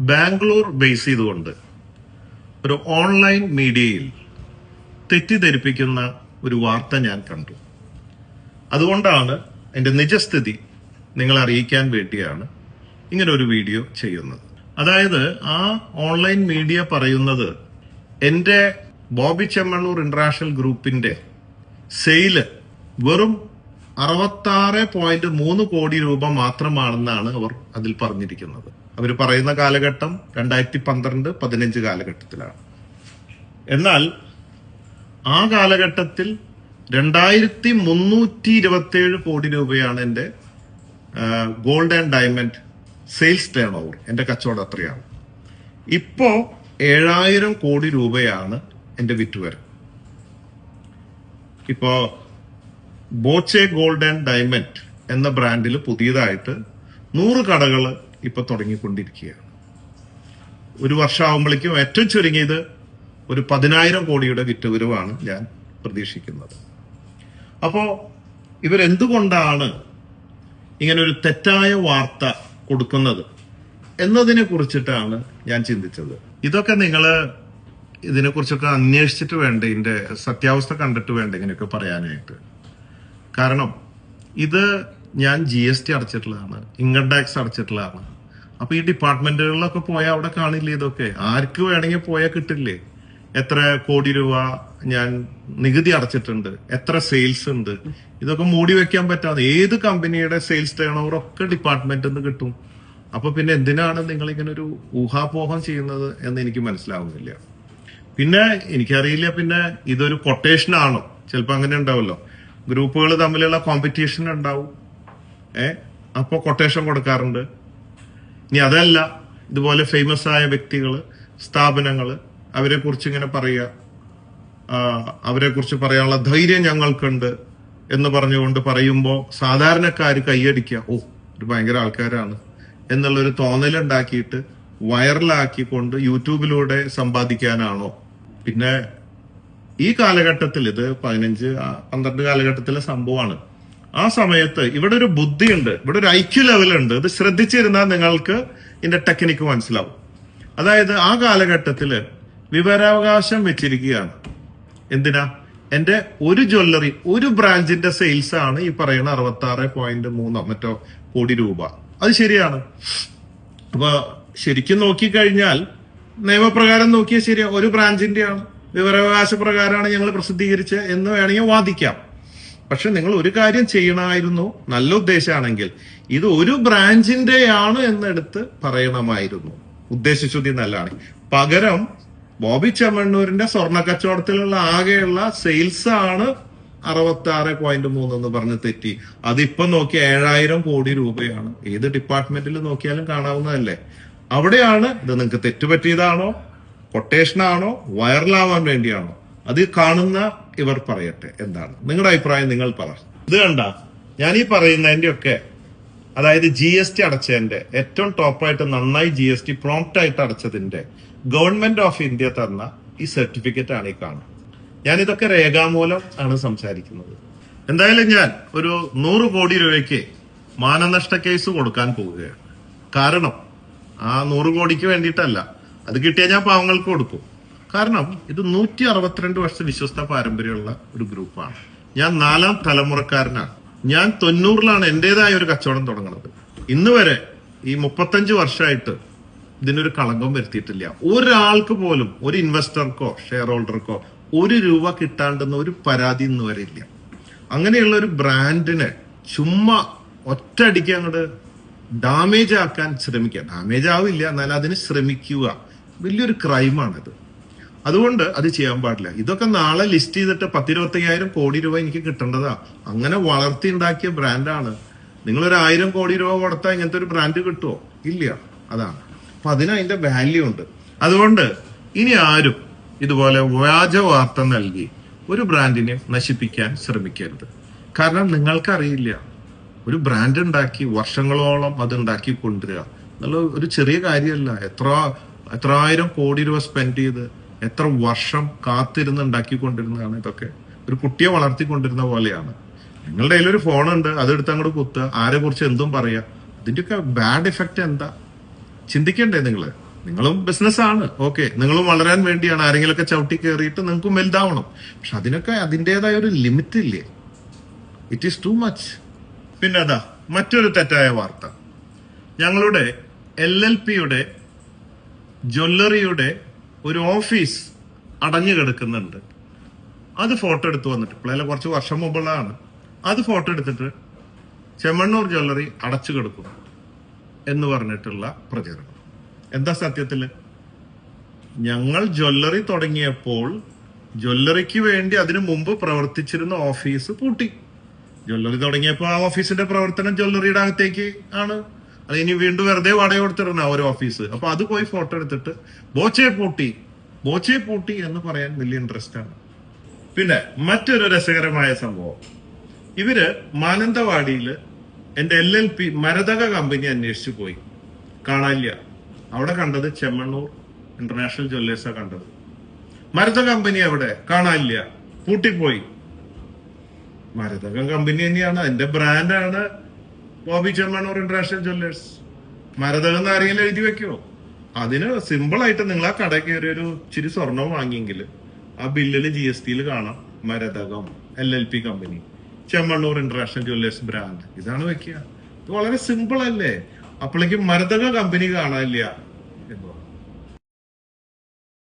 Bangalore base ചെയ്തുകൊണ്ട് ഒരു online മീഡിയയിൽ തെറ്റിദ്ധരിപ്പിക്കുന്ന ഒരു വാർത്ത ഞാൻ കണ്ടു. അതുകൊണ്ടാണ് എന്റെ നിജസ്ഥിതി നിങ്ങളെ അറിയിക്കാൻ വേണ്ടിയാണ് ഇങ്ങനെ ഒരു വീഡിയോ ചെയ്യുന്നത്. അതായത് ആ ഓൺലൈൻ മീഡിയ പറയുന്നത് എന്റെ ബോബി ചെമ്മണ്ണൂർ ഇന്റർനാഷണൽ ഗ്രൂപ്പിന്റെ സെയിൽ വെറും അറുപത്താറ് പോയിന്റ് മൂന്ന് കോടി രൂപ മാത്രമാണെന്നാണ് അവർ അതിൽ പറഞ്ഞിരിക്കുന്നത്. അവർ പറയുന്ന കാലഘട്ടം രണ്ടായിരത്തി പന്ത്രണ്ട് പതിനഞ്ച് കാലഘട്ടത്തിലാണ്. എന്നാൽ ആ കാലഘട്ടത്തിൽ രണ്ടായിരത്തി മുന്നൂറ്റി ഇരുപത്തിയേഴ് കോടി രൂപയാണ് എന്റെ gold and diamond sales turnover എന്റെ കച്ചവടം അത്രയാണ്. ഇപ്പോ ഏഴായിരം കോടി രൂപയാണ് എന്റെ വിറ്റുവരവ്. ഇപ്പോ ബോച്ചെ ഗോൾഡ് ആൻഡ് ഡയമണ്ട് എന്ന ബ്രാൻഡിൽ പുതിയതായിട്ട് നൂറ് കടകൾ ഇപ്പൊ തുടങ്ങിക്കൊണ്ടിരിക്കുകയാണ്. ഒരു വർഷമാകുമ്പോഴേക്കും ഏറ്റവും ചുരുങ്ങിയത് ഒരു പതിനായിരം കോടിയുടെ വിറ്റുവരവാണ് ഞാൻ പ്രതീക്ഷിക്കുന്നത്. അപ്പോ ഇവരെന്തുകൊണ്ടാണ് ഇങ്ങനെ ഒരു തെറ്റായ വാർത്ത കൊടുക്കുന്നത് എന്നതിനെ കുറിച്ചിട്ടാണ് ഞാൻ ചിന്തിച്ചത്. ഇതൊക്കെ നിങ്ങൾ ഇതിനെ കുറിച്ചൊക്കെ അന്വേഷിച്ചിട്ട് വേണ്ട? ഇതിന്റെ സത്യാവസ്ഥ കണ്ടിട്ട് വേണ്ട? ഇങ്ങനെയൊക്കെ പറയാനായിട്ട്. കാരണം ഇത് ഞാൻ ജി എസ് ടി അടച്ചിട്ടുള്ളതാണ്. ഇൻകം ടാക്സ് അടച്ചിട്ടുള്ളതാണ്. അപ്പൊ ഈ ഡിപ്പാർട്ട്മെന്റുകളിലൊക്കെ പോയാൽ അവിടെ കാണില്ലേ ഇതൊക്കെ? ആർക്ക് വേണമെങ്കിൽ പോയാൽ കിട്ടില്ലേ? എത്ര കോടി രൂപ ഞാൻ നികുതി അടച്ചിട്ടുണ്ട്. എത്ര സെയിൽസ് ഉണ്ട്? ഇതൊക്കെ മൂടി വെക്കാൻ പറ്റാതെ ഏത് കമ്പനിയുടെ സെയിൽസ് ടേൺ ഓവർ ഒക്കെ ഡിപ്പാർട്ട്മെന്റിൽ നിന്ന് കിട്ടും? അപ്പൊ പിന്നെ എന്തിനാണ് നിങ്ങൾ ഇങ്ങനെ ഒരു ഊഹാപോഹം ചെയ്യുന്നത് എന്ന് എനിക്ക് മനസ്സിലാവുന്നില്ല. പിന്നെ എനിക്കറിയില്ല പിന്നെ ഇതൊരു കൊട്ടേഷൻ ആണോ? ചിലപ്പോൾ അങ്ങനെ ഉണ്ടാവുമല്ലോ. ഗ്രൂപ്പുകൾ തമ്മിലുള്ള കോമ്പറ്റീഷൻ ഉണ്ടാവും. ഏ? അപ്പോൾ കൊട്ടേഷൻ കൊടുക്കാറുണ്ട്. ഇനി അതല്ല ഇതുപോലെ ഫേമസ് ആയ വ്യക്തികൾ സ്ഥാപനങ്ങൾ അവരെ കുറിച്ച് ഇങ്ങനെ പറയുക. അവരെ കുറിച്ച് പറയാനുള്ള ധൈര്യം ഞങ്ങൾക്കുണ്ട് എന്ന് പറഞ്ഞുകൊണ്ട് പറയുമ്പോൾ സാധാരണക്കാർ കൈയടിക്കുക ഓ ഒരു ഭയങ്കര ആൾക്കാരാണ് എന്നുള്ളൊരു തോന്നലുണ്ടാക്കിയിട്ട് വൈറലാക്കിക്കൊണ്ട് യൂട്യൂബിലൂടെ സമ്പാദിക്കാനാണോ. പിന്നെ ഈ കാലഘട്ടത്തിൽ ഇത് പതിനഞ്ച് പന്ത്രണ്ട് കാലഘട്ടത്തിലെ സംഭവമാണ്. ആ സമയത്ത് ഇവിടെ ഒരു ബുദ്ധിയുണ്ട് ഇവിടെ ഒരു ഐക്യു ലെവലുണ്ട് ഇത് ശ്രദ്ധിച്ചിരുന്നാൽ നിങ്ങൾക്ക് ഇതിന്റെ ടെക്നിക്ക് മനസ്സിലാവും. അതായത് ആ കാലഘട്ടത്തിൽ വിവരാവകാശം വെച്ചിരിക്കുകയാണ്. എന്തിനാ? എന്റെ ഒരു ജ്വല്ലറി ഒരു ബ്രാഞ്ചിന്റെ സെയിൽസ് ആണ് ഈ പറയുന്ന അറുപത്തി ആറ് പോയിന്റ് മൂന്നോ മറ്റോ കോടി രൂപ. അത് ശരിയാണ്. അപ്പൊ ശരിക്കും നോക്കിക്കഴിഞ്ഞാൽ നിയമപ്രകാരം നോക്കിയാൽ ശരിയാ. ഒരു ബ്രാഞ്ചിന്റെയാണ് വിവരാവകാശ പ്രകാരമാണ് ഞങ്ങൾ പ്രസിദ്ധീകരിച്ചത് എന്ന് വേണമെങ്കിൽ വാദിക്കാം. പക്ഷെ നിങ്ങൾ ഒരു കാര്യം ചെയ്യണമായിരുന്നു നല്ല ഉദ്ദേശമാണെങ്കിൽ ഇത് ഒരു ബ്രാഞ്ചിന്റെയാണ് എന്നെടുത്ത് പറയണമായിരുന്നു. ഉദ്ദേശശുദ്ധി നല്ലതാണ്. പകരം ബോബി ചെമ്മണ്ണൂരിന്റെ സ്വർണ കച്ചവടത്തിലുള്ള ആകെയുള്ള സെയിൽസ് ആണ് അറുപത്തി ആറ് പോയിന്റ് മൂന്ന് എന്ന് പറഞ്ഞ് തെറ്റി. അതിപ്പം നോക്കി ഏഴായിരം കോടി രൂപയാണ്. ഏത് ഡിപ്പാർട്ട്മെന്റിൽ നോക്കിയാലും കാണാവുന്നതല്ലേ? അവിടെയാണ് ഇത് നിങ്ങൾക്ക് തെറ്റുപറ്റിയതാണോ? കൊട്ടേഷനാണോ? വൈറലാവാൻ വേണ്ടിയാണോ? അത് കാണുന്ന ഇവർ പറയട്ടെ. എന്താണ്? നിങ്ങളുടെ അഭിപ്രായം നിങ്ങൾ പറ. ഇത് കണ്ട? ഞാൻ ഈ പറയുന്നതിന്റെ ഒക്കെ അതായത് ജി എസ് ടി അടച്ചതിന്റെ ഏറ്റവും ടോപ്പായിട്ട് നന്നായി ജി എസ് ടി പ്രോംപ്റ്റ് ആയിട്ട് അടച്ചതിന്റെ ഗവൺമെന്റ് ഓഫ് ഇന്ത്യ തന്ന ഈ സർട്ടിഫിക്കറ്റ് ആണ് ഈ കാണുന്നത്. ഞാൻ ഇതൊക്കെ രേഖാമൂലം ആണ് സംസാരിക്കുന്നത്. എന്തായാലും ഞാൻ ഒരു നൂറ് കോടി രൂപയ്ക്ക് മാനനഷ്ട കേസ് കൊടുക്കാൻ പോവുകയാണ്. കാരണം ആ നൂറ് കോടിക്ക് വേണ്ടിയിട്ടല്ല. അത് കിട്ടിയാൽ ഞാൻ പാവങ്ങൾക്ക് കൊടുക്കും. കാരണം ഇത് നൂറ്റി അറുപത്തിരണ്ട് വർഷം വിശ്വസ്ത പാരമ്പര്യമുള്ള ഒരു ഗ്രൂപ്പാണ്. ഞാൻ നാലാം തലമുറക്കാരനാണ് ഞാൻ തൊണ്ണൂറിലാണ് എന്റേതായ ഒരു കച്ചവടം തുടങ്ങുന്നത്. ഇന്ന് വരെ ഈ മുപ്പത്തഞ്ച് വർഷമായിട്ട് ഇതിനൊരു കളങ്കം വരുത്തിയിട്ടില്ല. ഒരാൾക്ക് പോലും ഒരു ഇൻവെസ്റ്റർക്കോ ഷെയർ ഹോൾഡർക്കോ ഒരു രൂപ കിട്ടാണ്ടെന്ന ഒരു പരാതി ഇന്ന് വരെ ഇല്ല. അങ്ങനെയുള്ള ഒരു ബ്രാൻഡിനെ ചുമ്മാ ഒറ്റയടിക്ക് അങ്ങോട്ട് ഡാമേജ് ആക്കാൻ ശ്രമിക്കുക. ഡാമേജ് ആവില്ല എന്നാൽ അതിന് ശ്രമിക്കുക. വലിയൊരു ക്രൈമാണിത് അതുകൊണ്ട് അത് ചെയ്യാൻ പാടില്ല. ഇതൊക്കെ നാളെ ലിസ്റ്റ് ചെയ്തിട്ട് പത്തിരുപത്തയ്യായിരം കോടി രൂപ എനിക്ക് കിട്ടേണ്ടതാ. അങ്ങനെ വളർത്തി ഉണ്ടാക്കിയ ബ്രാൻഡാണ് ഒരു ആയിരം കോടി രൂപ കൊടുത്താൽ ഇങ്ങനത്തെ ഒരു ബ്രാൻഡ് കിട്ടുമോ ഇല്ല. അതാണ്. അപ്പൊ അതിന് അതിന്റെ വാല്യൂ ഉണ്ട്. അതുകൊണ്ട് ഇനി ആരും ഇതുപോലെ വ്യാജ വാർത്ത നൽകി ഒരു ബ്രാൻഡിനെ നശിപ്പിക്കാൻ ശ്രമിക്കരുത്. കാരണം നിങ്ങൾക്കറിയില്ല. ഒരു ബ്രാൻഡ് ഉണ്ടാക്കി വർഷങ്ങളോളം അത് ഉണ്ടാക്കി കൊണ്ടുവരിക എന്നുള്ള ഒരു ചെറിയ കാര്യമല്ല. എത്ര എത്ര ആയിരം കോടി രൂപ സ്പെൻഡ് ചെയ്ത് എത്ര വർഷം കാത്തിരുന്ന് ഉണ്ടാക്കിക്കൊണ്ടിരുന്നതാണ് ഇതൊക്കെ. ഒരു കുട്ടിയെ വളർത്തിക്കൊണ്ടിരുന്ന പോലെയാണ്. നിങ്ങളുടെ കയ്യിൽ ഒരു ഫോണുണ്ട് അതെടുത്ത് അങ്ങോട്ട് കുത്തുക ആരെ കുറിച്ച് എന്തും പറയാ. അതിന്റെയൊക്കെ ബാഡ് ഇഫക്റ്റ് എന്താ? ചിന്തിക്കണ്ടേ നിങ്ങൾ നിങ്ങളും ബിസിനസ് ആണ് ഓക്കെ. നിങ്ങളും വളരാൻ വേണ്ടിയാണ് ആരെങ്കിലും ഒക്കെ ചവിട്ടി കയറിയിട്ട് നിങ്ങൾക്കും വലുതാവണം. പക്ഷെ അതിനൊക്കെ അതിന്റെതായ ഒരു ലിമിറ്റ് ഇല്ലേ? ഇറ്റ് ഈസ് ടു മച്ച് പിന്നെ അതാ മറ്റൊരു തെറ്റായ വാർത്ത. ഞങ്ങളുടെ എൽ എൽ പിയുടെ ജ്വല്ലറിയുടെ ഒരു ഓഫീസ് അടഞ്ഞു കിടക്കുന്നുണ്ട്. അത് ഫോട്ടോ എടുത്ത് വന്നിട്ട് പിള്ളേരെ കുറച്ച് വർഷം മുമ്പുള്ളതാണ്. അത് ഫോട്ടോ എടുത്തിട്ട് ചെമ്മണ്ണൂർ ജ്വല്ലറി അടച്ചു കിടക്കും എന്ന് പറഞ്ഞിട്ടുള്ള പ്രചരണം. എന്താ സത്യത്തിൽ? ഞങ്ങൾ ജ്വല്ലറി തുടങ്ങിയപ്പോൾ ജ്വല്ലറിക്ക് വേണ്ടി അതിനു മുമ്പ് പ്രവർത്തിച്ചിരുന്ന ഓഫീസ് പൂട്ടി. ജ്വല്ലറി തുടങ്ങിയപ്പോൾ ആ ഓഫീസിന്റെ പ്രവർത്തനം ജ്വല്ലറിയുടെ അകത്തേക്ക് ആണ്. അത് ഇനി വീണ്ടും വെറുതെ വാടക കൊടുത്തിടണ ഒരു ഓഫീസ് അപ്പൊ അത് പോയി ഫോട്ടോ എടുത്തിട്ട് ബോച്ചെ പൂട്ടി. ബോച്ചെ പൂട്ടി എന്ന് പറയാൻ വലിയ ഇൻട്രസ്റ്റ് ആണ്. പിന്നെ മറ്റൊരു രസകരമായ സംഭവം. ഇവർ മാനന്തവാടിയിൽ എന്റെ L L P Marathaka company അന്വേഷിച്ചു പോയി. കാണാനില്ല. അവിടെ കണ്ടത് ചെമ്മണ്ണൂർ ഇന്റർനാഷണൽ ജ്വല്ലേഴ്സാ കണ്ടത്. മരത കമ്പനി അവിടെ? കാണാനില്ല. പൂട്ടിപ്പോയി. മരതകം കമ്പനി തന്നെയാണ്. അതിന്റെ ബ്രാൻഡാണ് ബോബി ചെമ്മണ്ണൂർ ഇന്റർനാഷണൽ ജ്വല്ലേഴ്സ്. മരതകം എന്ന് ആരെങ്കിലും എഴുതി വെക്കുമോ അതിന് സിമ്പിൾ ആയിട്ട് നിങ്ങൾ ആ കട കയറി ഒരു ഇച്ചിരി സ്വർണം വാങ്ങിയെങ്കിൽ ആ ബില്ലിൽ ജി എസ് ടിയിൽ കാണാം. Marathakam L L P company Chemmanur international jewellers brand ഇതാണ് വെക്കുക. ഇത് വളരെ സിമ്പിൾ അല്ലേ? അപ്പോഴേക്കും മരതക കമ്പനി കാണാനില്ല.